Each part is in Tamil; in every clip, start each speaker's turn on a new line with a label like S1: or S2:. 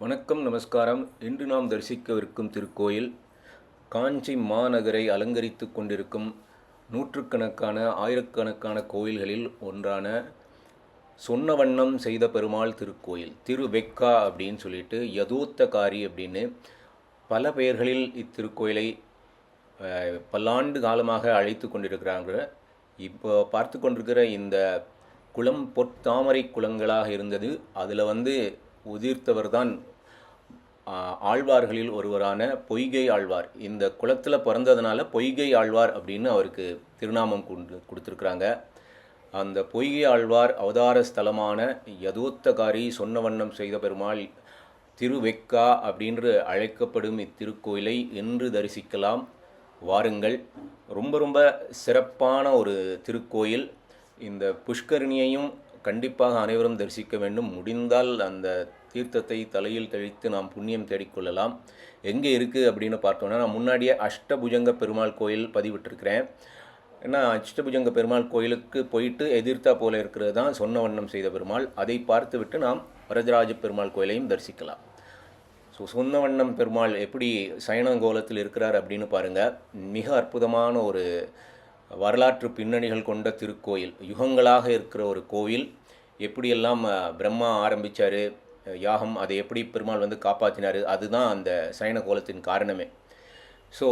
S1: வணக்கம் நமஸ்காரம். இன்று நாம் தரிசிக்கவிருக்கும் திருக்கோயில் காஞ்சி மாநகரை அலங்கரித்து கொண்டிருக்கும் நூற்றுக்கணக்கான ஆயிரக்கணக்கான கோயில்களில் ஒன்றான சொன்ன வண்ணம் செய்த பெருமாள் திருக்கோயில் திருவெக்கா அப்படின்னு சொல்லிட்டு யதோத்தகாரி அப்படின்னு பல பெயர்களில் இத்திருக்கோயிலை பல்லாண்டு காலமாக அழைத்து கொண்டிருக்கிறாங்க. இப்போ பார்த்து கொண்டிருக்கிற இந்த குளம் பொற்தாமரை குளங்களாக இருந்தது. அதில் வந்து உதிர்த்தவர்தான் ஆழ்வார்களில் ஒருவரான பொய்கை ஆழ்வார். இந்த குளத்தில் பிறந்ததுனால பொய்கை ஆழ்வார் அப்படின்னு அவருக்கு திருநாமம் கொண்டு கொடுத்துருக்குறாங்க. அந்த பொய்கை ஆழ்வார் அவதார ஸ்தலமான யதோத்தகாரி சொன்ன வண்ணம் செய்த பெருமாள் திருவெக்கா அப்படின்று அழைக்கப்படும் இத்திருக்கோயிலை இன்று தரிசிக்கலாம். வாருங்கள். ரொம்ப ரொம்ப சிறப்பான ஒரு திருக்கோயில். இந்த புஷ்கரிணியையும் கண்டிப்பாக அனைவரும் தரிசிக்க வேண்டும். முடிந்தால் அந்த தீர்த்தத்தை தலையில் தெளித்து நாம் புண்ணியம் தேடிக்கொள்ளலாம் எங்கே இருக்குது அப்படின்னு பார்த்தோன்னா நான் முன்னாடியே அஷ்டபுஜங்க பெருமாள் கோயில் பதிவிட்டிருக்கிறேன். ஏன்னா அஷ்டபுஜங்க பெருமாள் கோயிலுக்கு போயிட்டு எதிர்த்தா போல இருக்கிறது தான் சொன்ன வண்ணம் செய்த பெருமாள். அதை பார்த்துவிட்டு நாம் வரதராஜ பெருமாள் கோயிலையும் தரிசிக்கலாம். ஸோ சொன்ன வண்ணம் பெருமாள் எப்படி சைனங்கோலத்தில் இருக்கிறார் அப்படின்னு பாருங்கள் மிக அற்புதமான ஒரு வரலாற்று பின்னணிகள் கொண்ட திருக்கோயில் யுகங்களாக இருக்கிற ஒரு கோவில். எப்படியெல்லாம் பிரம்மா ஆரம்பித்தார் யாகம் அதை எப்படி பெருமாள் வந்து காப்பாற்றினார் அதுதான் அந்த சயன கோலத்தின் காரணமே. ஸோ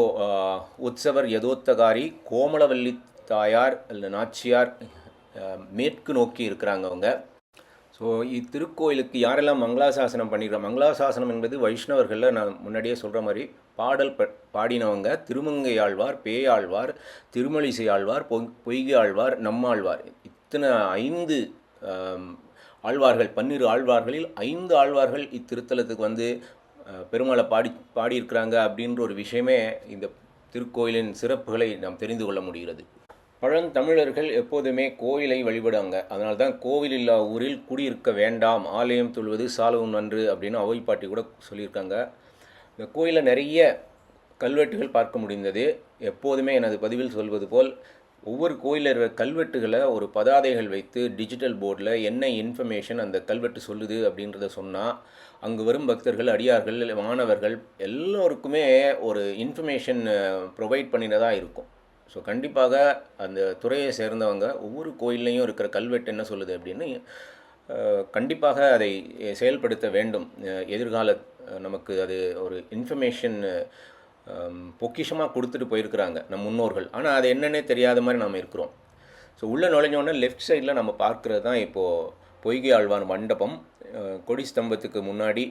S1: உற்சவர் யதோத்தகாரி கோமலவல்லி தாயார் இல்லை நாச்சியார் மேற்கு நோக்கி இருக்கிறாங்க அவங்க. ஸோ இத்திருக்கோயிலுக்கு யாரெல்லாம் மங்களாசாசனம் பண்ணிக்கிறோம் மங்களாசாசனம் என்பது வைஷ்ணவர்களில் நான் முன்னாடியே சொல்கிற மாதிரி பாடல் ப பாடினவங்க திருமங்கை ஆழ்வார் பேயாழ்வார் திருமலிசை ஆழ்வார் பொய் பொய்கை ஆழ்வார் நம்மாழ்வார். இத்தனை ஐந்து ஆழ்வார்கள் பன்னிரு ஆழ்வார்களில் ஐந்து ஆழ்வார்கள் இத்திருத்தலத்துக்கு வந்து பெருமாளை பாடி பாடியிருக்கிறாங்க அப்படின்ற ஒரு விஷயமே இந்த திருக்கோயிலின் சிறப்புகளை நாம் தெரிந்து கொள்ள முடிகிறது. பழந்தமிழர்கள் எப்போதுமே கோயிலை வழிபடுவாங்க. அதனால தான் கோவில் இல்லா ஊரில் குடியிருக்க வேண்டாம் ஆலயம் தொழுவது சாலவும் நன்று அப்படின்னு அவை பாட்டி கூட சொல்லியிருக்காங்க. இந்த கோயிலில் நிறைய கல்வெட்டுகள் பார்க்க முடிந்தது. எப்போதுமே எனது பதிவில் சொல்வது போல் ஒவ்வொரு கோயிலில் இருக்கிற கல்வெட்டுகளை ஒரு பதாதைகள் வைத்து டிஜிட்டல் போர்டில் என்ன இன்ஃபர்மேஷன் அந்த கல்வெட்டு சொல்லுது அப்படின்றத சொன்னால் அங்கு வரும் பக்தர்கள் அடியார்கள் மாணவர்கள் எல்லோருக்குமே ஒரு இன்ஃபர்மேஷன் ப்ரொவைட் பண்ணினதாக இருக்கும். ஸோ கண்டிப்பாக அந்த துறையை சேர்ந்தவங்க ஒவ்வொரு கோயில்லையும் இருக்கிற கல்வெட்டு என்ன சொல்லுது அப்படின்னு கண்டிப்பாக அதை செயல்படுத்த வேண்டும். எதிர்கால நமக்கு அது ஒரு இன்ஃபர்மேஷன் பொக்கிஷமாக கொடுத்துட்டு போயிருக்கிறாங்க நம் முன்னோர்கள். ஆனால் அது என்னன்னே தெரியாத மாதிரி நாம் இருக்கிறோம். ஸோ உள்ளே நுழைஞ்சோடனே லெஃப்ட் சைடில் நம்ம பார்க்குறது தான் இப்போது பொய்கை ஆழ்வார் மண்டபம். கொடி ஸ்தம்பத்துக்கு முன்னாடி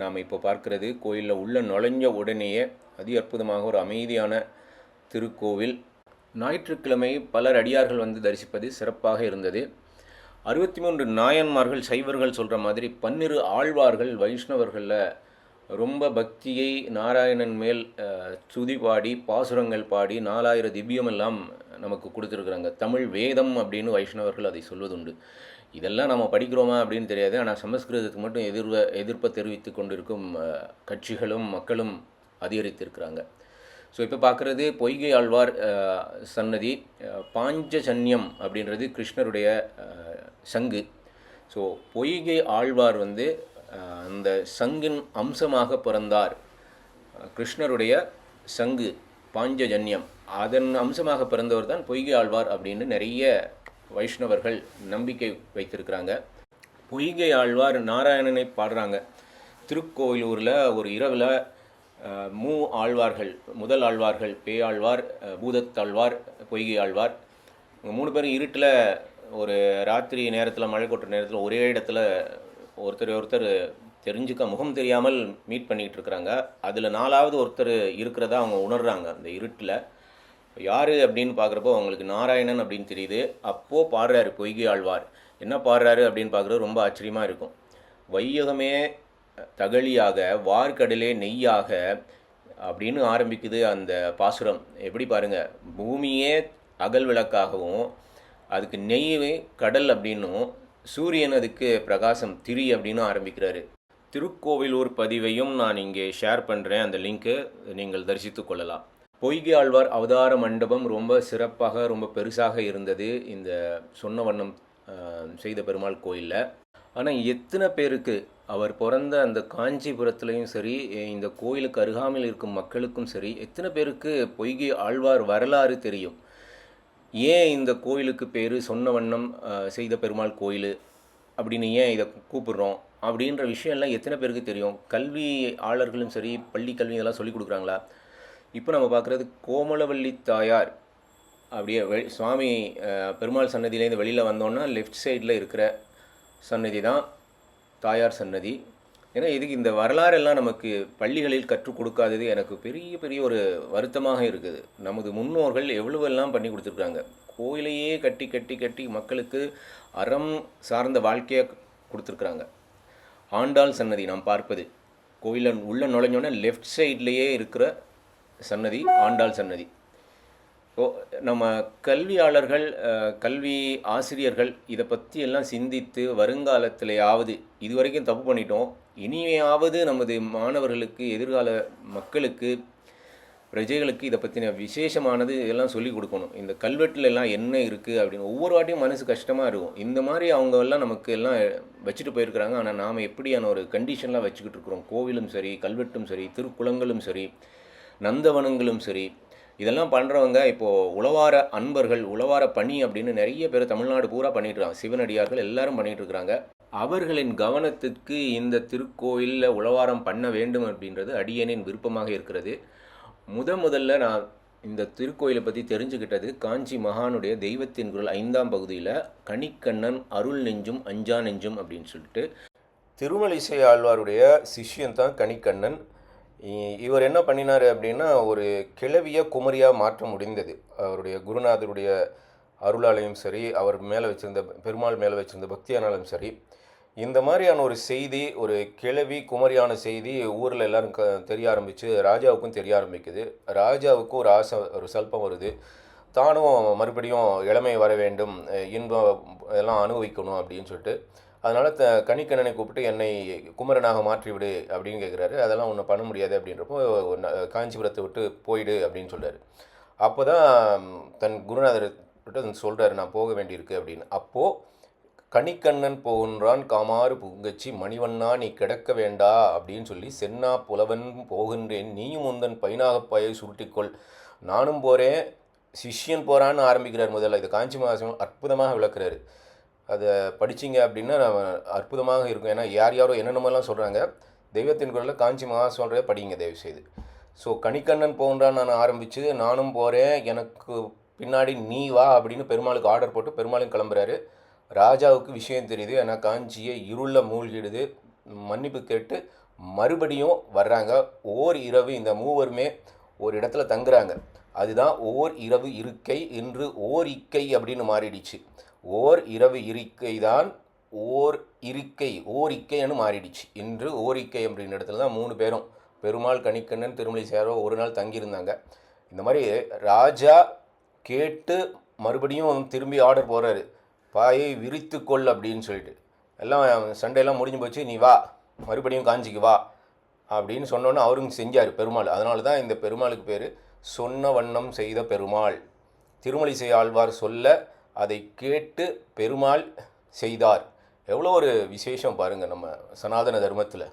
S1: நாம் இப்போ பார்க்குறது கோயிலில் உள்ளே நுழைஞ்ச உடனேயே அதி அற்புதமாக ஒரு அமைதியான திருக்கோவில். ஞாயிற்றுக்கிழமை பலர் அடியார்கள் வந்து தரிசிப்பது சிறப்பாக இருந்தது. அறுபத்தி மூன்று நாயன்மார்கள் சைவர்கள் சொல்கிற மாதிரி பன்னிரு ஆழ்வார்கள் வைஷ்ணவர்களில் ரொம்ப பக்தியை நாராயணன் மேல் சுதி பாடி பாசுரங்கள் பாடி நாலாயிரம் திவ்யமெல்லாம் நமக்கு கொடுத்துருக்குறாங்க. தமிழ் வேதம் அப்படின்னு வைஷ்ணவர்கள் அதை சொல்வதுண்டு. இதெல்லாம் நம்ம படிக்கிறோமா அப்படின்னு தெரியாது. ஆனால் சமஸ்கிருதத்துக்கு மட்டும் எதிர்வ எதிர்ப்பை தெரிவித்து கொண்டிருக்கும் கட்சிகளும் மக்களும் அதிகரித்திருக்கிறாங்க. ஸோ இப்போ பார்க்குறது பொய்கை ஆழ்வார் சன்னதி அஹ், பாஞ்சஜன்யம் அப்படின்றது கிருஷ்ணருடைய சங்கு. ஸோ பொய்கை ஆழ்வார் வந்து அந்த சங்கின் அம்சமாக பிறந்தார் கிருஷ்ணருடைய சங்கு பாஞ்சஜன்யம். அதன் அம்சமாக பிறந்தவர் தான் பொய்கை ஆழ்வார் அப்படின்னு நிறைய வைஷ்ணவர்கள் நம்பிக்கை வைத்திருக்கிறாங்க. பொய்கை ஆழ்வார் நாராயணனை பாடுறாங்க. திருக்கோயிலூரில் ஒரு இரவில் மூ ஆழ்வார்கள் முதல் ஆழ்வார்கள் பேயாழ்வார் பூதத்தாழ்வார் பொய்கை ஆழ்வார். இவங்க மூணு பேரும் இருட்டில் ஒரு ராத்திரி நேரத்தில் மழை கொட்டுற நேரத்தில் ஒரே இடத்துல ஒருத்தர் ஒருத்தர் தெரிஞ்சுக்க முகம் தெரியாமல் மீட் பண்ணிகிட்டு இருக்கிறாங்க. அதில் நாலாவது ஒருத்தர் இருக்கிறதா அவங்க உணர்றாங்க அந்த இருட்டில். யார் அப்படின்னு பார்க்குறப்போ அவங்களுக்கு நாராயணன் அப்படின்னு தெரியுது. அப்போது பாடுறாரு பொய்கை ஆழ்வார். என்ன பாடுறாரு அப்படின்னு பார்க்குறது ரொம்ப ஆச்சரியமாக இருக்கும். வையகமே தகழியாக வார்க்கடலே நெய்யாக அப்படின்னு ஆரம்பிக்குது அந்த பாசுரம். எப்படி பாருங்கள் பூமியே அகல் விளக்காகவும் அதுக்கு நெய்வே கடல் அப்படின்னும் சூரியன் அதுக்கு பிரகாசம் திரி அப்படின்னு ஆரம்பிக்கிறாரு. திருக்கோவிலூர் பதிவையும் நான் இங்கே ஷேர் பண்ணுறேன் அந்த லிங்க்கு நீங்கள் தரிசித்து கொள்ளலாம். பொய்கை ஆழ்வார் அவதார மண்டபம் ரொம்ப சிறப்பாக ரொம்ப பெருசாக இருந்தது. இந்த சொன்ன வண்ணம் செய்த பெருமாள் கோயிலில். ஆனால் எத்தனை பேருக்கு அவர் பிறந்த அந்த காஞ்சிபுரத்துலேயும் சரி இந்த கோயிலுக்கு அருகாமையில் இருக்கும் மக்களுக்கும் சரி எத்தனை பேருக்கு பொய்கை ஆழ்வார் வரலாறு தெரியும்? ஏன் இந்த கோயிலுக்கு பேர் சொன்ன வண்ணம் செய்த பெருமாள் கோயில்? அப்படின்னு ஏன் இதை கூப்பிடுறோம்? அப்படின்ற விஷயம்லாம் எத்தனை பேருக்கு தெரியும்? கல்வி ஆளர்களும் சரி பள்ளி கல்வி இதெல்லாம் சொல்லி கொடுக்குறாங்களா? இப்போ நம்ம பார்க்குறது கோமலவள்ளி தாயார். அப்படியே வெ சுவாமி பெருமாள் சன்னதியிலேருந்து வெளியில் வந்தோன்னா லெஃப்ட் சைடில் இருக்கிற சன்னதி தான் தாயார் சன்னதி. ஏன்னா இதுக்கு இந்த வரலாறெல்லாம் நமக்கு பள்ளிகளில் கற்றுக் கொடுக்காதது எனக்கு பெரிய பெரிய ஒரு வருத்தமாக இருக்குது. நமது முன்னோர்கள் எவ்வளவெல்லாம் பண்ணி கொடுத்துருக்காங்க? கோயிலையே கட்டி கட்டி கட்டி மக்களுக்கு அறம் சார்ந்த வாழ்க்கையை கொடுத்துருக்குறாங்க. ஆண்டாள் சன்னதி நாம் பார்ப்பது. கோயிலில் உள்ள நுழைஞ்சோன்னே லெஃப்ட் சைட்லேயே இருக்கிற சன்னதி ஆண்டாள் சன்னதி. நம்ம கல்வியாளர்கள் கல்வி ஆசிரியர்கள் இதை பற்றி எல்லாம் சிந்தித்து வருங்காலத்திலேயாவது இதுவரைக்கும் தப்பு பண்ணிட்டோம். இனியாவது நமது மாணவர்களுக்கு எதிர்கால மக்களுக்கு பிரஜைகளுக்கு இதை பற்றின விசேஷமானது இதெல்லாம் சொல்லிக் கொடுக்கணும். இந்த கல்வெட்டில் எல்லாம் என்ன இருக்குது அப்படின்னு ஒவ்வொரு வாட்டியும் மனசு கஷ்டமாக இருக்கும். இந்த மாதிரி அவங்க எல்லாம் நமக்கு எல்லாம் வச்சுட்டு போயிருக்கிறாங்க. ஆனால் நாம் எப்படியான ஒரு கண்டிஷன்லாம் வச்சுக்கிட்டு இருக்கிறோம். கோவிலும் சரி கல்வெட்டும் சரி திருக்குளங்களும் சரி நந்தவனங்களும் சரி. இதெல்லாம் பண்ணுறவங்க இப்போது உழவார அன்பர்கள் உழவார பணி அப்படின்னு நிறைய பேர் தமிழ்நாடு பூரா பண்ணிட்டு சிவனடியார்கள் எல்லாரும் பண்ணிட்டு இருக்கிறாங்க அவர்களின் கவனத்திற்கு இந்த திருக்கோயிலில் உழவாரம் பண்ண வேண்டும் அப்படின்றது அடியனின் விருப்பமாக இருக்கிறது. முத முதல்ல நான் இந்த திருக்கோயிலை பற்றி தெரிஞ்சுக்கிட்டது காஞ்சி மகானுடைய தெய்வத்தின் குரல் ஐந்தாம் பகுதியில் கணிக்கண்ணன் அருள் நெஞ்சும் அஞ்சா நெஞ்சும் அப்படின்னு சொல்லிட்டு. திருமலிசை ஆழ்வாருடைய சிஷ்யன் தான் கணிக்கண்ணன் இவர் என்ன பண்ணினார் அப்படின்னா ஒரு கிழவிய குமரியாக மாற்ற முடிந்தது. அவருடைய குருநாதருடைய அருளாலையும் சரி அவர் மேலே வச்சிருந்த பெருமாள் மேலே வச்சிருந்த பக்தியானாலும் சரி இந்த மாதிரியான ஒரு செய்தி ஒரு கிழவி குமரியான செய்தி ஊரில் எல்லோரும் க தெரிய ஆரம்பித்து ராஜாவுக்கும் தெரிய ஆரம்பிக்குது. ராஜாவுக்கும் ஒரு ஆசை ஒரு சல்பம் வருது. தானும் மறுபடியும் இளமை வர வேண்டும். இன்ப இன்பம் எல்லாம் அனுபவிக்கணும் அப்படின்னு சொல்லிட்டு. அதனால் த கணிக்கண்ணனை கூப்பிட்டு என்னை குமரனாக மாற்றிவிடு அப்படின்னு கேட்குறாரு அதெல்லாம் ஒன்று பண்ண முடியாது அப்படின்றப்போ காஞ்சிபுரத்தை விட்டு போயிடு அப்படின்னு சொல்கிறாரு அப்போ தான் தன் குருநாதர் விட்டு சொல்கிறாரு நான் போக வேண்டியிருக்கு அப்படின்னு. அப்போது கணிக்கண்ணன் போகின்றான் காமாறு புங்கச்சி மணிவண்ணா நீ கிடக்க வேண்டா அப்படின்னு சொல்லி சென்னா புலவன் போகின்றேன் நீயும் உந்தன் பைனாகப்பாயை சுருட்டிக்கொள் நானும் போகிறேன் சிஷ்யன் போகிறான்னு ஆரம்பிக்கிறார் முதல்ல. இது காஞ்சி மகாசிவம் அற்புதமாக விளக்குறாரு. அதை படிச்சீங்க அப்படின்னா அற்புதமாக இருக்கும். ஏன்னா யார் யாரோ என்னென்னமெல்லாம் சொல்கிறாங்க தெய்வத்தின் குரலில் காஞ்சி மகா சொல்கிறத படிங்க தயவு செய்து ஸோ கணிக்கண்ணன் போன்றான் நான் ஆரம்பித்து நானும் போகிறேன் எனக்கு பின்னாடி நீ வா அப்படின்னு பெருமாளுக்கு ஆர்டர் போட்டு பெருமாளும் கிளம்புறாரு. ராஜாவுக்கு விஷயம் தெரியுது. ஏன்னா காஞ்சியை இருளில் மூழ்கிடுது. மன்னிப்பு கேட்டு மறுபடியும் வர்றாங்க. ஓர் இரவு இந்த மூவருமே ஒரு இடத்துல தங்குறாங்க. அதுதான் ஓர் இரவு இருக்கை என்று ஓர் இக்கை அப்படின்னு மாறிடுச்சு. ஓர் இரவு இருக்கை தான் ஓர் இருக்கை ஓர் இக்கைன்னு மாறிடுச்சு. இன்று ஓர் இக்கை அப்படின்ற இடத்துல தான் மூணு பேரும் பெருமாள் கணிக்கண்ணன் திருமலை சேரோ ஒரு நாள் தங்கியிருந்தாங்க. இந்த மாதிரி ராஜா கேட்டு மறுபடியும் திரும்பி ஆர்டர் போடுறாரு பாயை விரித்து கொள் அப்படின்னு சொல்லிட்டு. எல்லாம் சண்டையெல்லாம் முடிஞ்சு போச்சு நீ வா மறுபடியும் காஞ்சிக்கு வா அப்படின்னு சொன்னோன்னே அவரும் செஞ்சார் பெருமாள். அதனால தான் இந்த பெருமாளுக்கு பேர் சொன்ன வண்ணம் செய்த பெருமாள். திருமலிசை ஆழ்வார் சொல்ல அதை கேட்டு பெருமாள் செய்தார். எவ்வளோ ஒரு விசேஷம் பாருங்கள் நம்ம சனாதன தர்மத்தில்.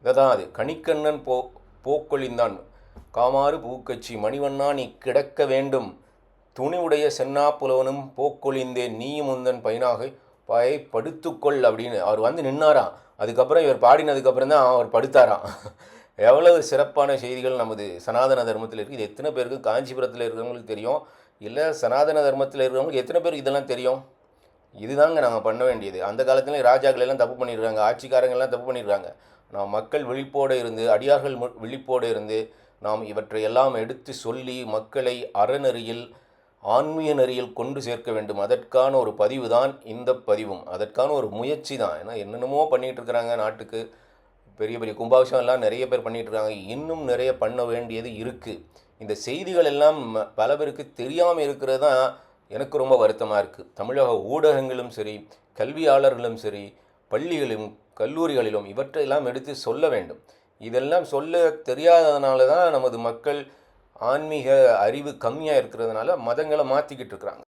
S1: இதை தான் அது. கணிக்கண்ணன் போ போக்கொழிந்தான். காமாறு பூக்கச்சி மணிவண்ணா நீ கிடக்க வேண்டும். துணிவுடைய சென்னா புலவனும் போக்கொழிந்தேன். நீயும் உந்தன் பையனாக பாயை படுத்துக்கொள் அப்படின்னு. அவர் வந்து நின்னாராம். அதுக்கப்புறம் இவர் பாடினதுக்கப்புறம் தான் அவர் படுத்தாராம். எவ்வளவு சிறப்பான செய்திகள் நமது சனாதன தர்மத்தில் இருக்குது இது எத்தனை பேருக்கு? காஞ்சிபுரத்தில் இருக்கிறவங்களுக்கு தெரியும். இல்லை சனாதன தர்மத்தில் இருக்கிறவங்களுக்கு எத்தனை பேருக்கு இதெல்லாம் தெரியும்? இதுதாங்க நாங்கள் பண்ண வேண்டியது. அந்த காலத்துல ராஜாக்கள் எல்லாம் தப்பு பண்ணிடுறாங்க ஆட்சிக்காரங்கள்லாம் தப்பு பண்ணிடுறாங்க நாம் மக்கள் விழிப்போடு இருந்து அடியார்கள் மு- விழிப்போடு இருந்து நாம் இவற்றை எல்லாம் எடுத்து சொல்லி மக்களை அறநெறியில் ஆன்மீக நெறியில் கொண்டு சேர்க்க வேண்டும். அதற்கான ஒரு பதிவு தான் இந்த பதிவும். அதற்கான ஒரு முயற்சி தான் ஏன்னா என்னென்னமோ பண்ணிகிட்டு இருக்கிறாங்க நாட்டுக்கு. பெரிய பெரிய கும்பாபிஷேகம் எல்லாம் நிறைய பேர் பண்ணிட்டு இருக்காங்க இன்னும் நிறைய பண்ண வேண்டியது இருக்குது இந்த செய்திகள் எல்லாம் ம- பல பேருக்கு தெரியாமல் இருக்கிறது தான் எனக்கு ரொம்ப வருத்தமாக இருக்குது தமிழக ஊடகங்களும் சரி கல்வியாளர்களும் சரி பள்ளிகளிலும் கல்லூரிகளிலும் இவற்றையெல்லாம் எடுத்து சொல்ல வேண்டும். இதெல்லாம் சொல்ல தெரியாததுனால தான் நமது மக்கள் ஆன்மீக அறிவு கம்மியாக இருக்கிறதுனால மதங்களை மாற்றிக்கிட்டு இருக்கிறாங்க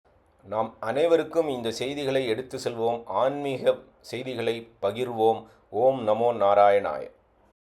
S1: நாம் அனைவருக்கும் இந்த செய்திகளை எடுத்து செல்வோம். ஆன்மீக செய்திகளை பகிர்வோம். او نمو نارا